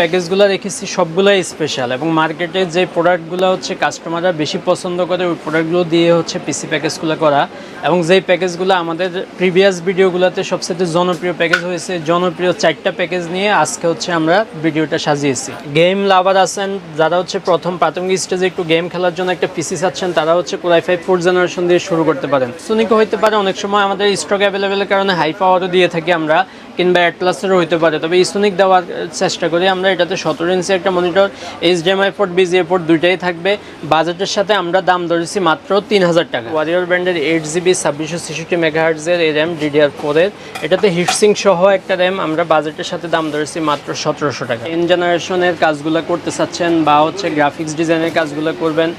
প্যাকেজগুলো রেখেছি, সবগুলোই স্পেশাল এবং মার্কেটে যে প্রোডাক্টগুলো হচ্ছে কাস্টমাররা বেশি পছন্দ করে, ওই প্রোডাক্টগুলো দিয়ে হচ্ছে পিসি প্যাকেজগুলো করা এবং যেই প্যাকেজগুলো আমাদের প্রিভিয়াস ভিডিওগুলোতে সবচেয়ে জনপ্রিয় প্যাকেজ হয়েছে, জনপ্রিয় চারটা প্যাকেজ নিয়ে আজকে হচ্ছে আমরা ভিডিওটা সাজিয়েছি। গেম লাভার আছেন, যারা হচ্ছে প্রথম, প্রাথমিক স্টেজে একটু গেম খেলার জন্য একটা পিসি চাচ্ছেন, তারা হচ্ছে কোরাই ফোর জেনারেশন দিয়ে শুরু করতে পারেন। সোনিকও হইতে পারে, অনেক সময় আমাদের স্টক অ্যাভেলেবেলের কারণে হাই পাওয়ারও দিয়ে থাকি আমরা কিংবা অ্যাটলাসেরও হইতে পারে। তবে ইসোনিক দেওয়ার চেষ্টা করি আমরা এটাতে। সতেরো ইঞ্চি একটা monitor H HDMI port VGA port দুইটাই থাকবে। বাজেটের সাথে আমরা দাম ধরেছি মাত্র তিন হাজার টাকা। ওয়ারিয়র ব্র্যান্ডের এইট জিবি ছাব্বিশশো ছেষট্টি মেগাহার্টজের এই র্যাম ডিডিআর ফোরের এটাতে হিটসিং সহ একটা র্যাম আমরা বাজেটের সাথে দাম ধরেছি মাত্র সতেরোশো টাকা। ইন জেনারেশনের কাজগুলো করতে চাচ্ছেন বা হচ্ছে গ্রাফিক্স ডিজাইনের কাজগুলো করবেন,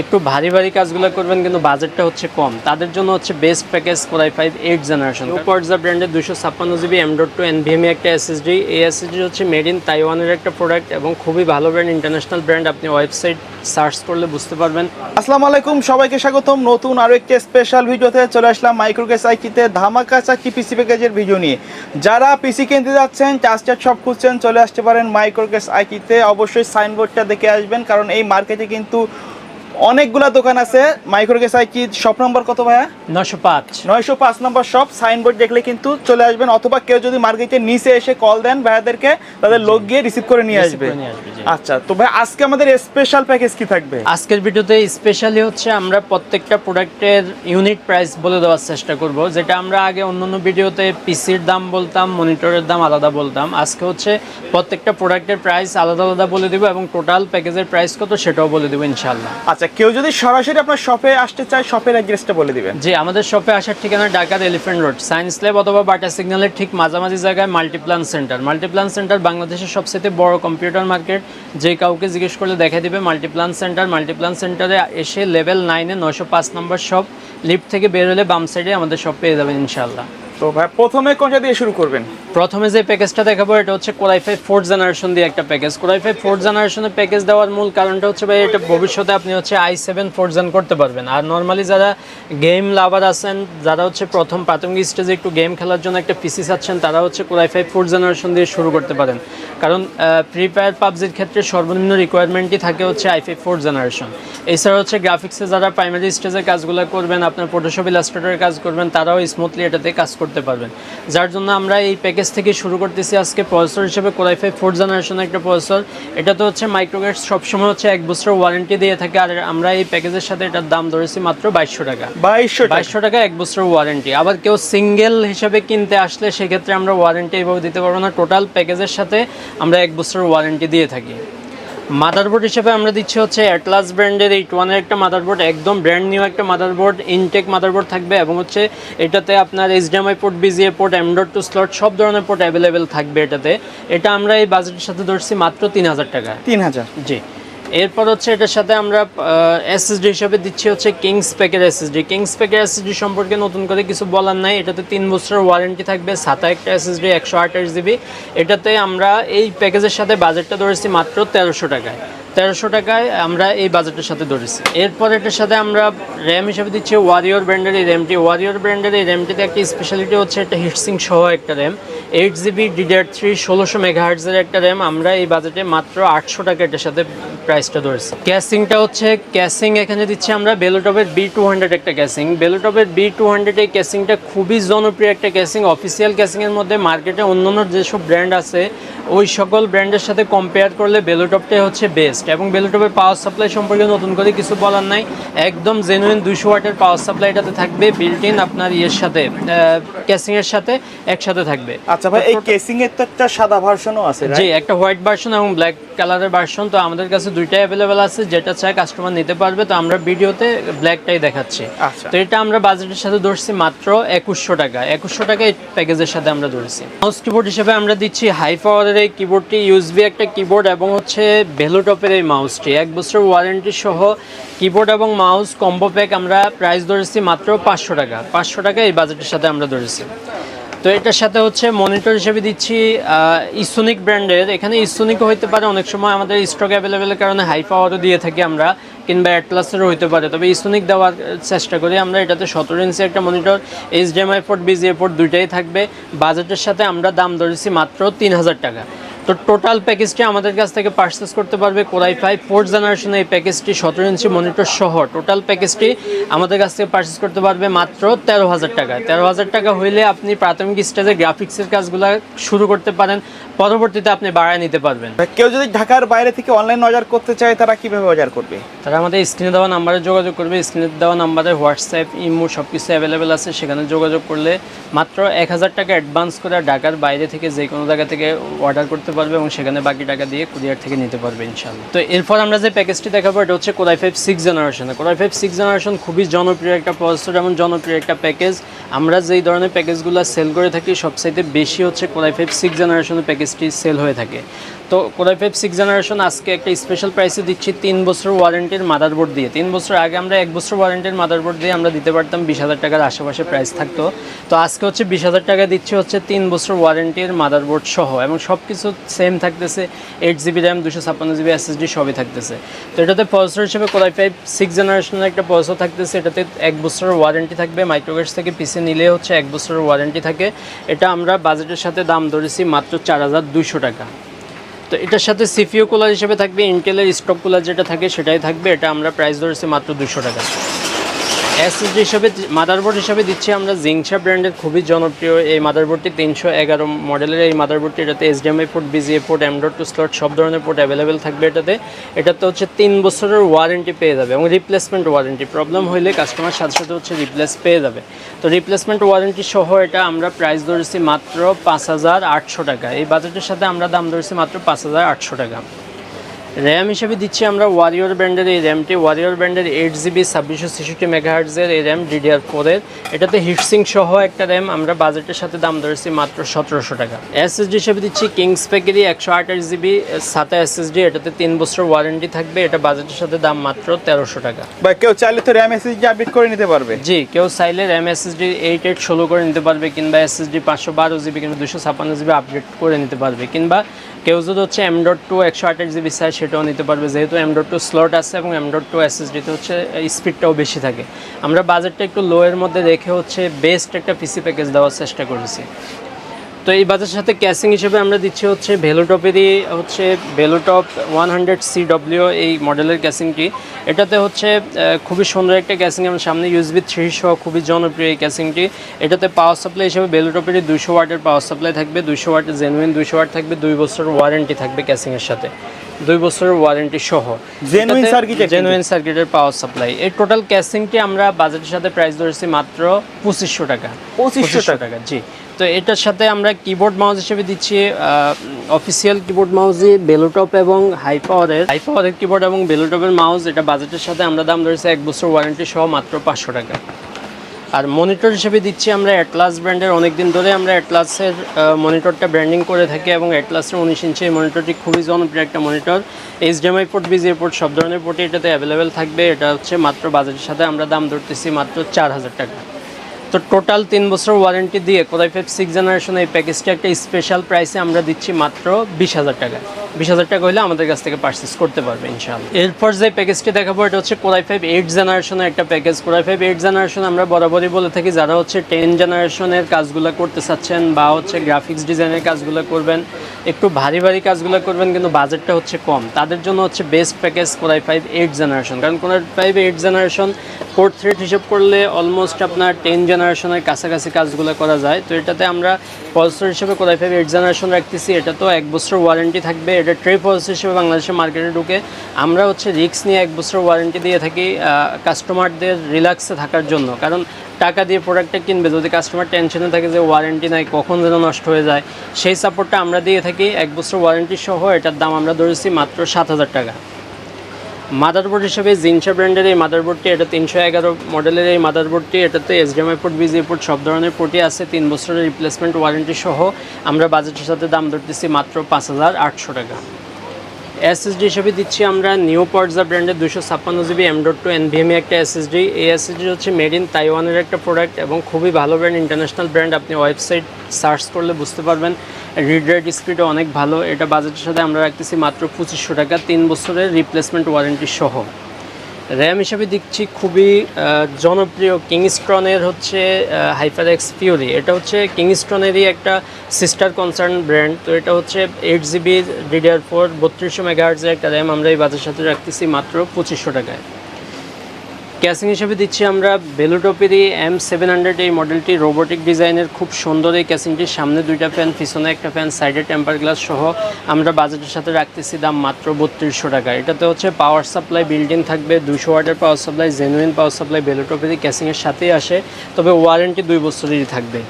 একটু ভারী ভারী কাজগুলো করবেন, কিন্তু বাজেটটা হচ্ছে কম। তাদের জন্য হচ্ছে best package core i five eight generation উপরজা ব্র্যান্ডের দুশো ছাপ্পান্ন জিবি এম টু এনভিএমই একটা এসএসডি এই এসএসডি হচ্ছে মেড ইন তাইওয়ানের একটা প্রোডাক্ট এবং খুবই ভালো ব্র্যান্ড ইন্টারন্যাশনাল ব্র্যান্ড আপনি ওয়েবসাইট সার্চ করলে বুঝতে পারবেন। আসসালামু আলাইকুম, সবাইকে স্বাগতম। নতুন আরও একটি স্পেশাল ভিডিওতে চলে আসলাম মাইক্রোকেস আইকিতে ধামাকা চাকি পিসি প্যাকেজের ভিডিও নিয়ে। যারা পিসি কিনতে যাচ্ছেন চার্জার সব খুঁজছেন, চলে আসতে পারেন মাইক্রোকেস আইকিতে অবশ্যই সাইনবোর্ডটা দেখে আসবেন, কারণ এই মার্কেটে কিন্তু অনেকগুলা দোকান আছে। মাইক্রোকেস আইকি শপ নম্বর কত ভাইয়া? নশো পাঁচ। নয়শো পাঁচ নম্বর শপ সাইনবোর্ড দেখলে কিন্তু চলে আসবেন অথবা কেউ যদি মার্কেটের নিচে এসে কল দেন ভাইয়াদেরকে তাদের লোক গিয়ে রিসিভ করে নিয়ে আসবে। আচ্ছা তো ভাই আজকে আমাদের স্পেশাল প্যাকেজ কি থাকবে? আজকের ভিডিওতে স্পেশালি হচ্ছে আমরা প্রত্যেকটা প্রোডাক্টের ইউনিট প্রাইস বলে দেওয়ার চেষ্টা করব যেটা আমরা আগে অন্যান্য ভিডিওতে পিসির দাম বলতাম মনিটরের দাম আলাদা বলতাম। আজকে হচ্ছে প্রত্যেকটা প্রোডাক্টের প্রাইস আলাদা আলাদা বলে দিব এবং টোটাল প্যাকেজের প্রাইস কত সেটাও বলে দেবো ইনশাল্লাহ আচ্ছা কেউ যদি সরাসরি আপনার শপে আসতে চায় শপের অ্যাড্রেসটা বলে দিবেন। জি, আমাদের শপে আসার ঠিকানা ঢাকার এলিফ্যান্ট রোড সায়েন্স ল্যাব অথবা বাটা সিগন্যালের ঠিক মাঝামাঝি জায়গায় মাল্টিপ্লান সেন্টার মাল্টিপ্লান সেন্টার বাংলাদেশের সবচেয়ে বড় কম্পিউটার মার্কেট যে কাউকে জিজ্ঞেস করলে দেখা দিবে মাল্টিপ্লান সেন্টার মাল্টিপ্লান সেন্টারে এসে লেভেল নাইনে নশো পাঁচ নম্বর শপ লিফট থেকে বের হলে বাম সাইডে আমাদের শপ পেয়ে যাবেন ইনশাল্লাহ তো ভাই, প্রথমে কোনটা দিয়ে শুরু করবেন? প্রথমে যে প্যাকেজটা দেখাবো, এটা হচ্ছে কোরাই ফাইভ ফোর্থ জেনারেশন দিয়ে একটা package core i five fourth জেনারেশনের প্যাকেজ দেওয়ার মূল কারণটা হচ্ছে ভাই, এটা ভবিষ্যতে আপনি হচ্ছে আই সেভেন ফোর্থ জেন করতে পারবেন। আর নর্মালি যারা গেম লাভার আছেন, যারা হচ্ছে প্রথম, প্রাথমিক স্টেজে একটু গেম খেলার জন্য একটা পিসি চাচ্ছেন, তারা হচ্ছে কোরাই ফাইভ ফোর্থ জেনারেশন দিয়ে শুরু করতে পারেন। কারণ ফ্রি ফায়ার পাবজির ক্ষেত্রে সর্বনিম্ন রিকোয়ারমেন্টই থাকে হচ্ছে আই ফাইভ ফোর্থ জেনারেশন এছাড়া হচ্ছে গ্রাফিক্সে যারা প্রাইমারি স্টেজের কাজগুলো করবেন, আপনার ফটোশপ ইলাস্ট্রেটরের কাজ করবেন, তারাও স্মুথলি এটাতে কাজ করতে পারবেন। যার জন্য আমরা এই প্যাকেজ থেকে শুরু করতেছি আজকে প্রসেসর হিসেবে কোরাই ফাইভ ফোর্থ জেনারেশনের একটা প্রসেসর এটা তো হচ্ছে মাইক্রোগেট সবসময় হচ্ছে এক বছর ওয়ারেন্টি দিয়ে থাকে আর আমরা এই প্যাকেজের সাথে এটার দাম ধরেছি মাত্র বাইশশো টাকা। বাইশশো বাইশশো টাকা এক বছর ওয়ারেন্টি আবার কেউ সিঙ্গেল হিসেবে কিনতে আসলে সেক্ষেত্রে আমরা ওয়ারেন্টি এইভাবে দিতে পারব না। টোটাল প্যাকেজের সাথে আমরা এক বছর ওয়ারেন্টি দিয়ে থাকি। মাদারবোর্ড হিসেবে আমরা দিচ্ছি হচ্ছে অ্যাটলাস ব্র্যান্ডের এইট ওয়ানের একটা মাদারবোর্ড একদম ব্র্যান্ড নিউ একটা মাদারবোর্ড ইনটেক মাদারবোর্ড থাকবে এবং হচ্ছে এটাতে আপনার HDMI port VGA port Android two slot সব ধরনের পোর্ট অ্যাভেলেবেল থাকবে এটাতে। এটা আমরা এই বাজেটের সাথে ধরছি মাত্র তিন হাজার টাকা। তিন হাজার। জি। এরপর হচ্ছে এটার সাথে আমরা এসএসডি হিসাবে দিচ্ছি হচ্ছে কিংস প্যাকের এসএসডি কিংস প্যাকের এসএসডি সম্পর্কে নতুন করে কিছু বলার নাই। এটাতে তিন বছরের ওয়ারেন্টি থাকবে সাতা একটা এসএসডি একশো আঠাশ জিবি এটাতে আমরা এই প্যাকেজের সাথে বাজেটটা ধরেছি মাত্র তেরোশো টাকায়। তেরোশো টাকায় আমরা এই বাজেটের সাথে ধরেছি। এরপর এটার সাথে আমরা র্যাম হিসাবে দিচ্ছি ওয়ারিয়র ব্র্যান্ডের এই র্যামটি ওয়ারিয়র ব্র্যান্ডের এই র্যামটিতে একটা স্পেশালিটি হচ্ছে একটা হিটসিং সহ একটা RAM eight GB DDR three ষোলোশো মেগাহার্টজের একটা র্যাম আমরা এই বাজেটে মাত্র আটশো টাকা এটার সাথে প্রাইসটা ধরেছি। ক্যাসিংটা হচ্ছে ক্যাসিং এখানে দিচ্ছি আমরা বেলোটপের বি টু হান্ড্রেড একটা ক্যাসিং। বেলোটপের বি টু হান্ড্রেড এই ক্যাসিংটা খুবই জনপ্রিয় একটা ক্যাসিং। অফিসিয়াল ক্যাসিংয়ের মধ্যে মার্কেটে অন্যান্য যেসব ব্র্যান্ড আছে ওই সকল ব্র্যান্ডের সাথে কম্পেয়ার করলে বেলোটপটাই হচ্ছে বেস্ট এবং বেলোটপের পাওয়ার সাপ্লাই সম্পর্কে নতুন করে কিছু বলার নাই। একদম জেনুইন দুশো ওয়াটের পাওয়ার সাপ্লাই এটাতে থাকবে বিল্ট ইন আপনার ইয়ের সাথে ক্যাসিংয়ের সাথে একসাথে থাকবে। আচ্ছা ভাই এই কেসিং এর তো একটা সাদা ভার্সনও আছে জি একটা হোয়াইট ভার্সন এবং ব্ল্যাক কালারের ভার্সন তো আমাদের কাছে দুইটাই অ্যাভেলেবেল আছে যেটা চাই কাস্টমার নিতে পারবে। তো আমরা ভিডিওতে ব্ল্যাকটাই দেখাচ্ছি। আচ্ছা। তো এটা আমরা বাজেটের সাথে ধরছি মাত্র একুশশো টাকা। একুশশো টাকা এই প্যাকেজের সাথে আমরা ধরছি। মাউস কিবোর্ড হিসেবে আমরা দিচ্ছি হাই পাওয়ারের এই কিবোর্ডটি ইউএসবি একটা কিবোর্ড এবং হচ্ছে ভেলোটপের এই মাউসটি এক বছর ওয়ারেন্টি সহ কিবোর্ড এবং মাউস কম্বো প্যাক আমরা প্রাইস ধরেছি মাত্র পাঁচশো টাকা। পাঁচশো টাকা এই বাজেটের সাথে আমরা ধরেছি। তো এটার সাথে হচ্ছে মনিটর হিসেবে দিচ্ছি ইসোনিক ব্র্যান্ডের এখানে ইসোনিকও হইতে পারে, অনেক সময় আমাদের স্টক অ্যাভেলেবেলের কারণে হাই পাওয়ারও দিয়ে থাকি আমরা, কিংবা অ্যাটলাসেরও হইতে পারে। তবে ইসোনিক দেওয়ার চেষ্টা করি আমরা, এটাতে সতেরো ইঞ্চি একটা monitor H HDMI port VGA port দুইটাই থাকবে। বাজেটের সাথে আমরা দাম ধরেছি মাত্র তিন হাজার টাকা। তো টোটাল প্যাকেজটি আমাদের কাছ থেকে পারচেস করতে পারবে কোরাই ফাইভ ফোর্থ জেনারেশন এই প্যাকেজটি সতেরো ইঞ্চি মনিটর সহ। টোটাল প্যাকেজটি আমাদের কাছ থেকে পারচেস করতে পারবে মাত্র তেরো হাজার টাকায় তেরো হাজার টাকা হইলে আপনি প্রাথমিক স্টেজে গ্রাফিক্সের কাজগুলো শুরু করতে পারেন। পরবর্তীতে আপনি বাড়ায় নিতে পারবেন। কেউ যদি ঢাকার বাইরে থেকে অনলাইন অর্ডার করতে চায় তারা কীভাবে অর্ডার করবে? তারা আমাদের স্ক্রিনে দেওয়া নাম্বারে যোগাযোগ করবে। স্ক্রিনে দেওয়া নাম্বারে হোয়াটসঅ্যাপ ইমো সব কিছু অ্যাভেলেবেল আছে। সেখানে যোগাযোগ করলে মাত্র এক হাজার টাকা অ্যাডভান্স করে ঢাকার বাইরে থেকে যে কোনো জায়গা থেকে অর্ডার করতে পারবে এবং সেখানে বাকি টাকা দিয়ে কুরিয়ার থেকে নিতে পারবে ইনশাল্লাহ তো এরপর আমরা যে প্যাকেজটি দেখাবো, এটা হচ্ছে core i five six generation core i five six generation খুবই জনপ্রিয় একটা প্রসেসর এবং জনপ্রিয় একটা প্যাকেজ আমরা যেই ধরনের প্যাকেজগুলো সেল করে থাকি, সবচাইতে বেশি হচ্ছে কোরাই ফাইভ সিক্স জেনারেশনের প্যাকেজটি সেল হয়ে থাকে। তো কোরাই ফাইভ সিক্স জেনারেশন আজকে একটা স্পেশাল প্রাইসে দিচ্ছি তিন বছর ওয়ারেন্টির মাদারবোর্ড দিয়ে। তিন বছর আগে আমরা এক বছর ওয়ারেন্টির মাদারবোর্ড দিয়ে আমরা দিতে পারতাম বিশ হাজার টাকার আশেপাশে প্রাইস থাকতো। তো আজকে হচ্ছে বিশ হাজার টাকা দিচ্ছি হচ্ছে তিন বছর ওয়ারেন্টির মাদারবোর্ড সহ এবং সব কিছু সেম থাকতেছে। এইট জিবি র্যাম দুশো ছাপ্পান্ন জিবি এসএসডি সবই থাকতেছে। তো এটাতে প্রসেসর হিসেবে কোরাই ফাইভ সিক্স জেনারেশনের একটা প্রসেসর থাকতেছে। এটাতে এক বছরের ওয়ারেন্টি থাকবে। মাইক্রোগেটস থেকে পিসি নিলে হচ্ছে এক বছরের ওয়ারেন্টি থাকে। এটা আমরা বাজেটের সাথে দাম ধরেছি মাত্র চার হাজার দুইশো টাকা। তো এটার সাথে সিপিও কুলার হিসেবে থাকবে, ইন্টেলের স্টক কুলার যেটা থাকে সেটাই থাকবে, এটা আমরা প্রাইস ধরেছি মাত্র দুশো টাকা। এসএসডি হিসাবে মাদারবোর্ড হিসাবে দিচ্ছি আমরা জিংসা ব্র্যান্ডের খুবই জনপ্রিয়। এই মাদারবোর্ডটি তিনশো এগারো মডেলের এই মাদারবোর্ডটি এটাতে HDMI port VGA port M dot two slot সব ধরনের পোর্ট অ্যাভেলেবেল থাকবে এটাতে। এটাতে হচ্ছে তিন বছরের ওয়ারেন্টি পেয়ে যাবে এবং রিপ্লেসমেন্ট ওয়ারেন্টি প্রবলেম হইলে কাস্টমার সাথে সাথে হচ্ছে রিপ্লেস পেয়ে যাবে। তো রিপ্লেসমেন্ট ওয়ারেন্টি সহ এটা আমরা প্রাইস ধরেছি মাত্র পাঁচ হাজার আটশো টাকা। এই বাজেটের সাথে আমরা দাম ধরেছি মাত্র পাঁচ হাজার আটশো টাকা। র্যাম হিসেবে দিচ্ছি আমরা ওয়ারিয়র ব্র্যান্ডের এই র্যামটি। ওয়ারিয়র ব্র্যান্ডের এইট জিবি ছাব্বিশশো ছেষট্টি মেগাহার্টজের এই র্যাম ডিডিআর ফোরের এটাতে হিটসিং সহ একটা র্যাম আমরা বাজেটের সাথে দাম ধরেছি মাত্র সতেরোশো টাকা। এসএসডি হিসেবে দিচ্ছি কিংস প্যাকেরই একশো আঠাশ জিবি সাতা এসএসডি এটাতে তিন বছর ওয়ারেন্টি থাকবে। এটা বাজেটের সাথে দাম মাত্র তেরোশো টাকা। বা কেউ চাইলে তো র্যাম এসএসডি আপডেট করে নিতে পারবে। জি কেউ চাইলে র্যাম এসএসডি এইট এইট ষোলো করে নিতে পারবে কিংবা এসএসডি পাঁচশো বারো জিবি কিংবা দুশো ছাপ্পান্ন জিবি আপডেট করে নিতে পারবে কিংবা কেউ যদি হচ্ছে এম ডট টু একশো আঠাশ জিবি চায়, সেটাও নিতে পারবে। যেহেতু এম ডট টু স্লট আছে এবং এম ডট টু এসএসডিতে হচ্ছে স্পিডটাও বেশি থাকে। আমরা বাজেটটা একটু লোয়ের মধ্যে রেখে হচ্ছে বেস্ট একটা পিসি প্যাকেজ দেওয়ার চেষ্টা করেছি। তো এই বাজার সাথে ক্যাসিং হিসেবে আমরা দিচ্ছি হচ্ছে ভেলোটপেরই হচ্ছে Value Top one hundred C W এই মডেলের ক্যাসিংটি এটাতে হচ্ছে খুবই সুন্দর একটা ক্যাসিং আমার সামনে ইউএসবি থ্রি সহ খুবই জনপ্রিয় এই ক্যাসিংটি এটাতে পাওয়ার সাপ্লাই হিসেবে ভেলোটপেরই দুশো ওয়াটের পাওয়ার সাপ্লাই থাকবে দুশো ওয়াটের জেনুইন দুশো ওয়াট থাকবে দুই বছর ওয়ারেন্টি থাকবে ক্যাসিংয়ের সাথে। দুই বছরের ওয়ারেন্টি সহ। Circuit একটা। জেনুইন সার্কিটের পাওয়ার সাপ্লাই এই টোটাল ক্যাসিংটি আমরা বাজেটের সাথে প্রাইস ধরেছি মাত্র পঁচিশশো টাকা। 2500 টাকা। টাকা জি। তো এটার সাথে আমরা কিবোর্ড মাউস হিসেবে দিচ্ছি অফিসিয়াল কিবোর্ড মাউসই বেলোটপ এবং হাই পাওয়ারের হাই পাওয়ারের কিবোর্ড এবং বেলোটপের মাউস এটা বাজেটের সাথে আমরা দাম ধরেছি এক বছর ওয়ারেন্টি সহ মাত্র পাঁচশো টাকা। আর মনিটর হিসেবে দিচ্ছি আমরা অ্যাটলাস ব্র্যান্ডের অনেক দিন ধরে আমরা অ্যাটলাসের মনিটরটা ব্র্যান্ডিং করে থাকি এবং অ্যাটলাসের উনিশ ইঞ্চি এই মনিটরটি খুবই জনপ্রিয় একটা monitor HDMI port VGA port সব ধরনের পোর্টই এটাতে অ্যাভেলেবেল থাকবে। এটা হচ্ছে মাত্র বাজেটের সাথে আমরা দাম ধরতেছি মাত্র চার হাজার টাকা। তো টোটাল তিন বছর ওয়ারেন্টি দিয়ে কোথায় ফাইভ সিক্স জেনারেশন এই প্যাকেজটা একটা স্পেশাল প্রাইসে আমরা দিচ্ছি মাত্র বিশ হাজার টাকা। বিশ হাজার টাকা হলে আমাদের কাছ থেকে পারচেস করতে পারবে ইনশাআল্লাহ। এরপর যে প্যাকেজটি দেখাবো, এটা হচ্ছে কোরাই ফাইভ এইট জেনারেশনের একটা package core i five eight generation আমরা বরাবরই বলে থাকি, যারা হচ্ছে টেন জেনারেশনের কাজগুলো করতে চাচ্ছেন বা হচ্ছে গ্রাফিক্স ডিজাইনের কাজগুলো করবেন, একটু ভারী ভারী কাজগুলো করবেন, কিন্তু বাজেটটা হচ্ছে কম। তাদের জন্য হচ্ছে best package core i five eight generation কারণ core i five eight generation fourth thread হিসেব করলে অলমোস্ট আপনার টেন জেনারেশনের কাছাকাছি কাজগুলো করা যায়। তো এটাতে আমরা প্রসেসর হিসেবে কোরাই ফাইভ এইট জেনারেশন রাখতেছি। এটা তো এক বছর ওয়ারেন্টি থাকবে। এটা ট্রে প্রসেসর হিসেবে বাংলাদেশের মার্কেটে ঢুকে আমরা হচ্ছে রিক্স নিয়ে এক বছর ওয়ারেন্টি দিয়ে থাকি কাস্টমারদের রিল্যাক্সে থাকার জন্য। কারণ টাকা দিয়ে প্রোডাক্টটা কিনবে, যদি কাস্টমার টেনশনে থাকে যে ওয়ারেন্টি নাই, কখন যেন নষ্ট হয়ে যায়, সেই সাপোর্টটা আমরা দিয়ে থাকি। এক বছর ওয়ারেন্টি সহ এটার দাম আমরা ধরেছি মাত্র সাত হাজার টাকা। মাদারবোর্ড হিসেবে জিনসা ব্র্যান্ডের এই মাদারবোর্ডটি এটা তিনশো এগারো মডেলের এই মাদারবোর্ডটি এটাতে এসডিএমআই পোর্ট বিজি পোর্ট সব ধরনের পোর্টই আছে, তিন বছরের রিপ্লেসমেন্ট ওয়ারেন্টি সহ। আমরা বাজেটের সাথে দাম ধরতেছি মাত্র পাঁচ হাজার আটশো টাকা। এসএসডি হিসেবে দিচ্ছি আমরা নিউ পর্জা ব্র্যান্ডের দুশো ছাপ্পান্ন GB M dot two NVMe একটা এসএসডি এই এসএসডি হচ্ছে মেড ইন তাইওয়ানের একটা প্রোডাক্ট এবং খুবই ভালো ব্র্যান্ড ইন্টারন্যাশনাল ব্র্যান্ড আপনি ওয়েবসাইট সার্চ করলে বুঝতে পারবেন। রিড রেট স্পিডও অনেক ভালো। এটা বাজেটের সাথে আমরা রাখতেছি মাত্র পঁচিশশো টাকা। তিন বছরের রিপ্লেসমেন্ট ওয়ারেন্টি সহ। র্যাম হিসাবে দেখছি খুবই জনপ্রিয় কিংস্টনের হচ্ছে হাইফার এক্স ফিউরি এটা হচ্ছে কিংস্টনেরই একটা সিস্টার কনসার্ন ব্র্যান্ড তো এটা হচ্ছে এইট জিবি ডিডিআর ফোর বত্রিশশো মেগাহার্জের একটা র্যাম আমরা এই বাজার সাথে রাখতেছি মাত্র পঁচিশশো টাকায়। ক্যাসিং হিসেবে দিচ্ছি আমরা বেলুটপেরই এম সেভেন হান্ড্রেড এই মডেলটি রোবোটিক ডিজাইনের খুব সুন্দর এই ক্যাসিংটির সামনে দুইটা ফ্যান পিছনে একটা ফ্যান সাইডে টেম্পার গ্লাস সহ আমরা বাজেটের সাথে রাখতেছি দাম মাত্র বত্রিশশো টাকা। এটাতে হচ্ছে পাওয়ার সাপ্লাই বিল্ডিং থাকবে দুশো ওয়াটের power supply genuine power supply বেলুটপেরই ক্যাসিংয়ের সাথেই আসে, তবে ওয়ারেন্টি দুই বছরেরই থাকবে।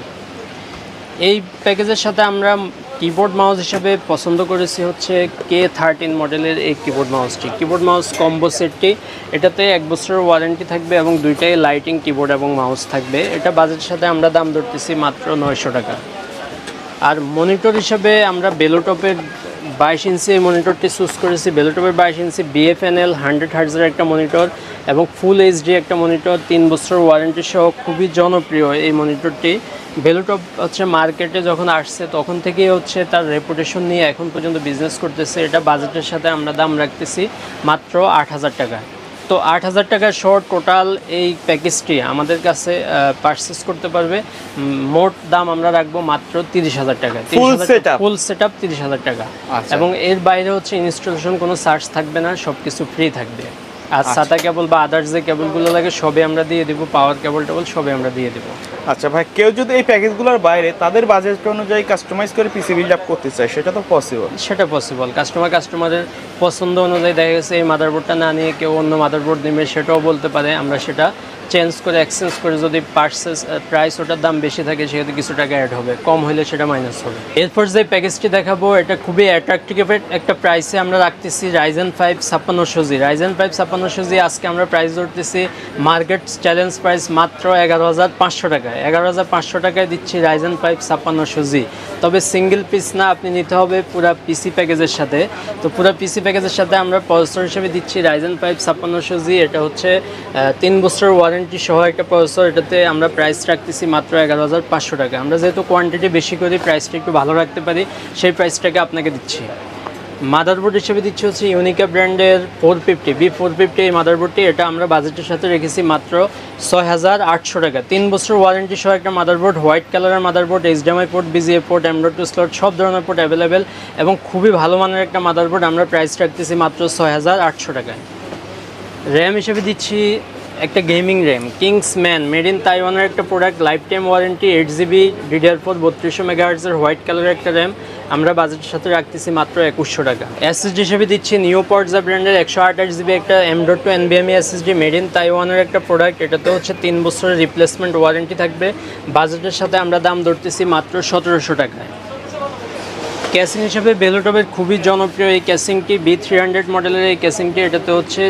এই প্যাকেজের সাথে আমরা কিবোর্ড মাউস হিসেবে পছন্দ করেছি হচ্ছে কে থার্টিন মডেলের এই কিবোর্ড মাউসটি কিবোর্ড মাউস কম্বো সেটটি এটাতে এক বছরের ওয়ারেন্টি থাকবে এবং দুইটাই লাইটিং কিবোর্ড এবং মাউস থাকবে। এটা বাজেটের সাথে আমরা দাম ধরতেছি মাত্র নয়শো টাকা। আর মনিটর হিসাবে আমরা বেলোটপের বাইশ ইঞ্চি এই মনিটরটি চুজ করেছি। বেলোটপের বাইশ ইঞ্চি বিএফএনএল হান্ড্রেড হার্টজের একটা মনিটর এবং ফুল এইচডি একটা মনিটর তিন বছর ওয়ারেন্টি সহ খুবই জনপ্রিয় এই মনিটরটি বেলোটপ হচ্ছে মার্কেটে যখন আসছে তখন থেকেই হচ্ছে তার রেপুটেশন নিয়ে এখন পর্যন্ত বিজনেস করতেছে। এটা বাজেটের সাথে আমরা দাম রাখতেছি মাত্র আট হাজার টাকা। তো আট হাজার টাকা শর্ট টোটাল এই প্যাকেজটি আমাদের কাছে পারচেস করতে পারবে। মোট দাম আমরা রাখব মাত্র তিরিশ হাজার টাকা? ফুল সেট আপ তিরিশ হাজার টাকা। আচ্ছা। এবং এর বাইরে হচ্ছে ইনস্টলেশন কোনো চার্জ থাকবে না সব কিছু ফ্রি থাকবে। আর আচ্ছা। সাদা কেবল বা আদার্স যে কেবলগুলো লাগে সবই আমরা দিয়ে দেবো। পাওয়ার কেবল টেবল সবই আমরা দিয়ে দেবো। আচ্ছা ভাই কেউ যদি এই প্যাকেজগুলোর বাইরে তাদের বাজেট অনুযায়ী কাস্টমাইজ করে পিসি বিল্ড আপ করতে চায় সেটা তো পসিবল সেটা পসিবল কাস্টমার কাস্টমারের পছন্দ অনুযায়ী দেখা গেছে এই মাদারবোর্ডটা না নিয়ে কেউ অন্য মাদারবোর্ড নেবে সেটাও বলতে পারে আমরা সেটা চেঞ্জ করে এক্সচেঞ্জ করে যদি পার্সেস প্রাইস ওটার দাম বেশি থাকে, সেহেতু কিছু টাকা অ্যাড হবে। কম হলে সেটা মাইনাস হবে। এরপর যে প্যাকেজটি দেখাবো, এটা খুবই অ্যাট্রাকটিভ একটা প্রাইসে আমরা রাখতেছি রাইজেন ফাইভ ছাপ্পান্নশো জি রাইজেন ফাইভ ছাপ্পান্নশো জি আজকে আমরা প্রাইস ধরতেছি মার্কেট চ্যালেঞ্জ প্রাইস মাত্র এগারো হাজার পাঁচশো টাকায়। এগারো হাজার পাঁচশো টাকায় দিচ্ছি রাইজেন ফাইভ ছাপ্পান্নশো জি তবে সিঙ্গেল পিস না, আপনি নিতে হবে পুরা পিসি প্যাকেজের সাথে। তো পুরা পিসি প্যাকেজের সাথে আমরা প্রসেসর হিসেবে দিচ্ছি রাইজেন ফাইভ ছাপ্পান্নশো জি এটা হচ্ছে তিন বছরের ওয়ারেন্টি সহ একটা প্রসেসর, এটাতে আমরা প্রাইস রাখতেছি মাত্র এগারো হাজার পাঁচশো টাকা। আমরা যেহেতু কোয়ান্টিটি বেশি করি প্রাইসটা একটু ভালো রাখতে পারি, সেই প্রাইসটাকে আপনাকে দিচ্ছি। মাদারবোর্ড হিসেবে দিচ্ছি হচ্ছে ইউনিকা ব্র্যান্ডের four fifty B four fifty এই মাদারবোর্ডটি এটা আমরা বাজেটের সাথে রেখেছি মাত্র ছয় হাজার আটশো টাকা। তিন বছর ওয়ারেন্টি সহ একটা মাদারবোর্ড হোয়াইট কালারের motherboard HDMI port VGA port Android two slot সব ধরনের পোর্ট অ্যাভেলেবেল এবং খুবই ভালো মানের একটা মাদারবোর্ড আমরা প্রাইস রাখতেছি মাত্র ছয় হাজার আটশো টাকায়। র্যাম হিসেবে দিচ্ছি একটা gaming RAM Kingsman made in তাইওয়ানের একটা product lifetime warranty, eight GB DDR four, বত্রিশশো মেগাহার্জের হোয়াইট কালারের একটা র্যাম। আমরা বাজেটের সাথে রাখতেছি মাত্র একুশশো টাকা। এসএসডি হিসেবে দিচ্ছি নিউ পর্জা ব্র্যান্ডের একশো আঠাশ জিবি একটা এম ডট টু এনবিএমই এসএসডি মেড ইন তাইওয়ানের একটা প্রোডাক্ট। এটাতে হচ্ছে তিন বছরের রিপ্লেসমেন্ট ওয়ারেন্টি থাকবে। বাজেটের সাথে আমরা দাম ধরতেছি মাত্র সতেরোশো টাকায়। ক্যাসিং হিসেবে বেলোটপের খুবই জনপ্রিয় এই ক্যাসিংটি বি থ্রি হান্ড্রেড মডেলের এই ক্যাসিংটি। এটাতে হচ্ছে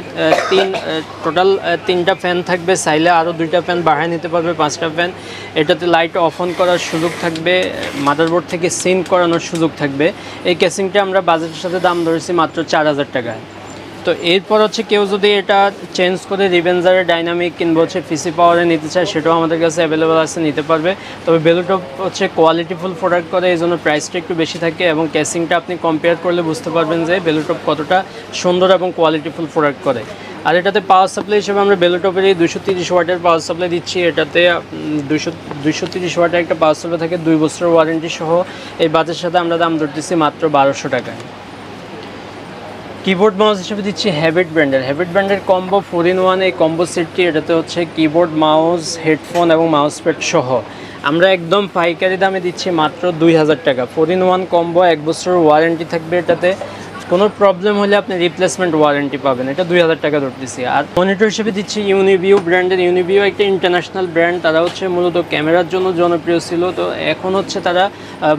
তিন টোটাল তিনটা ফ্যান থাকবে। সাইলে আরও দুইটা ফ্যান বাড়ায় নিতে পারবে, পাঁচটা ফ্যান এটাতে লাইট অফ অন করার সুযোগ থাকবে মাদারবোর্ড থেকে সিন করানোর সুযোগ থাকবে। এই ক্যাসিংটা আমরা বাজেটের সাথে দাম ধরেছি মাত্র চার হাজার টাকায়। তো এরপর হচ্ছে কেউ যদি এটা চেঞ্জ করে রিভেঞ্জারের ডাইনামিক কিংবা হচ্ছে পিসি পাওয়ারে নিতে চায়, সেটাও আমাদের কাছে অ্যাভেলেবেল আছে, নিতে পারবে। তবে বেলুটপ হচ্ছে কোয়ালিটিফুল প্রোডাক্ট করে, এই জন্য প্রাইসটা একটু বেশি থাকে এবং ক্যাসিংটা আপনি কম্পেয়ার করলে বুঝতে পারবেন যে বেলুটপ কতটা সুন্দর এবং কোয়ালিটিফুল প্রোডাক্ট করে। আর এটাতে পাওয়ার সাপ্লাই হিসেবে আমরা বেলুটপের এই দুশো তিরিশ ওয়াটের পাওয়ার সাপ্লাই দিচ্ছি। এটাতে দুশো দুশো তিরিশ ওয়াটের একটা পাওয়ার সাপ্লাই থাকে, দুই বছরের ওয়ারেন্টি সহ। এই বাজের সাথে আমরা দাম ধরতেছি মাত্র বারোশো টাকায়। কিবোর্ড মাউস হিসেবে দিচ্ছি হ্যাবিট ব্র্যান্ডের হ্যাবিট ব্র্যান্ডের কম্বো ফোর ইন ওয়ান এই কম্বো সেটটি এটাতে হচ্ছে কিবোর্ড মাউস হেডফোন এবং মাউস প্যাড সহ। আমরা একদম পাইকারি দামে দিচ্ছি মাত্র দুই হাজার টাকা। ফোর ইন ওয়ান কম্বো এক বছর ওয়ারেন্টি থাকবে এটাতে। কোনো প্রবলেম হলে আপনি রিপ্লেসমেন্ট ওয়ারেন্টি পাবেন। এটা দুই হাজার টাকা ধরতেছি আর মনিটর হিসেবে দিচ্ছি ইউনিভিউ ব্র্যান্ডের ইউনিভিউ একটা ইন্টারন্যাশনাল ব্র্যান্ড তারা হচ্ছে মূলত ক্যামেরার জন্য জনপ্রিয় ছিল। তো এখন হচ্ছে তারা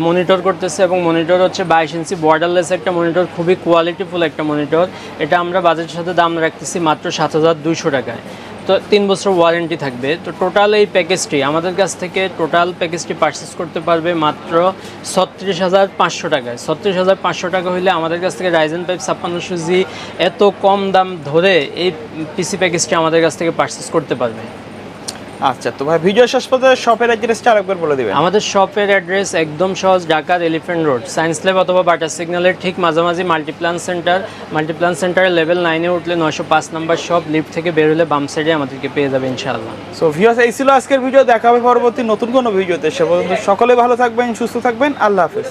মনিটর করতেছে এবং মনিটর হচ্ছে বাইশ ইঞ্চি বর্ডারলেস একটা মনিটর খুবই কোয়ালিটিফুল একটা মনিটর এটা আমরা বাজেটের সাথে দাম রাখতেছি মাত্র সাত হাজার দুইশো টাকায়। তো তিন বছর ওয়ারেন্টি থাকবে। তো টোটাল এই প্যাকেজটি আমাদের কাছ থেকে টোটাল প্যাকেজটি পারচেস করতে পারবে মাত্র ছত্রিশ হাজার পাঁচশো টাকায়। ছত্রিশ হাজার পাঁচশো টাকা হইলে আমাদের কাছ থেকে রাইজেন পাইপ ছাপ্পান্নশো জি এত কম দাম ধরে এই পিসি প্যাকেজটি আমাদের কাছ থেকে পারচেস করতে পারবে। আচ্ছা তো ভাই ভিডিও শেষ পর্যন্ত শপের অ্যাড্রেসটা আরেকবার বলে দিবেন। আমাদের শপের অ্যাড্রেস একদম সহজ ঢাকার এলিফ্যান্ট রোড সায়েন্স ল্যাব অথবা বাটার সিগন্যালের ঠিক মাঝামাঝি মাল্টিপ্লান সেন্টার মাল্টিপ্লান সেন্টারের লেভেল নাইনে উঠলে নয়শো পাঁচ নাম্বার শপ লিফট থেকে বের হলে বাম সাইডে আমাদেরকে পেয়ে যাবে ইনশাআল্লাহ। সো ভিউয়ার্স এই ছিল আজকের ভিডিও দেখা হবে পরবর্তী নতুন কোনো ভিডিওতে। সে পর্যন্ত সকলে ভালো থাকবেন সুস্থ থাকবেন আল্লাহ হাফেজ।